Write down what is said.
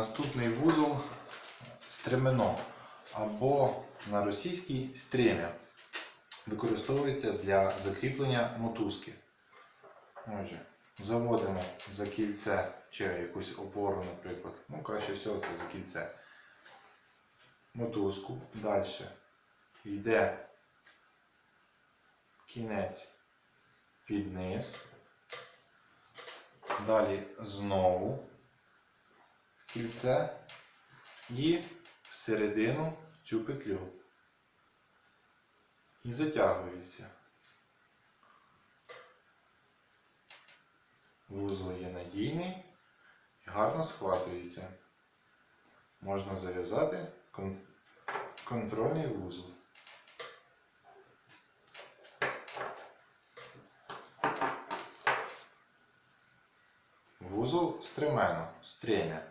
Наступний вузол стремено або на російській стремя. Використовується для закріплення мотузки. Отже, заводимо за кільце чи якусь опору, наприклад. Ну, краще всього це за кільце. Мотузку. Далі йде кінець під низ. Далі знову кільце і всередину цю петлю. І затягується. Вузол є надійний і гарно схватується. Можна зав'язати кон- контрольний вузол. Вузол стремено, стремя.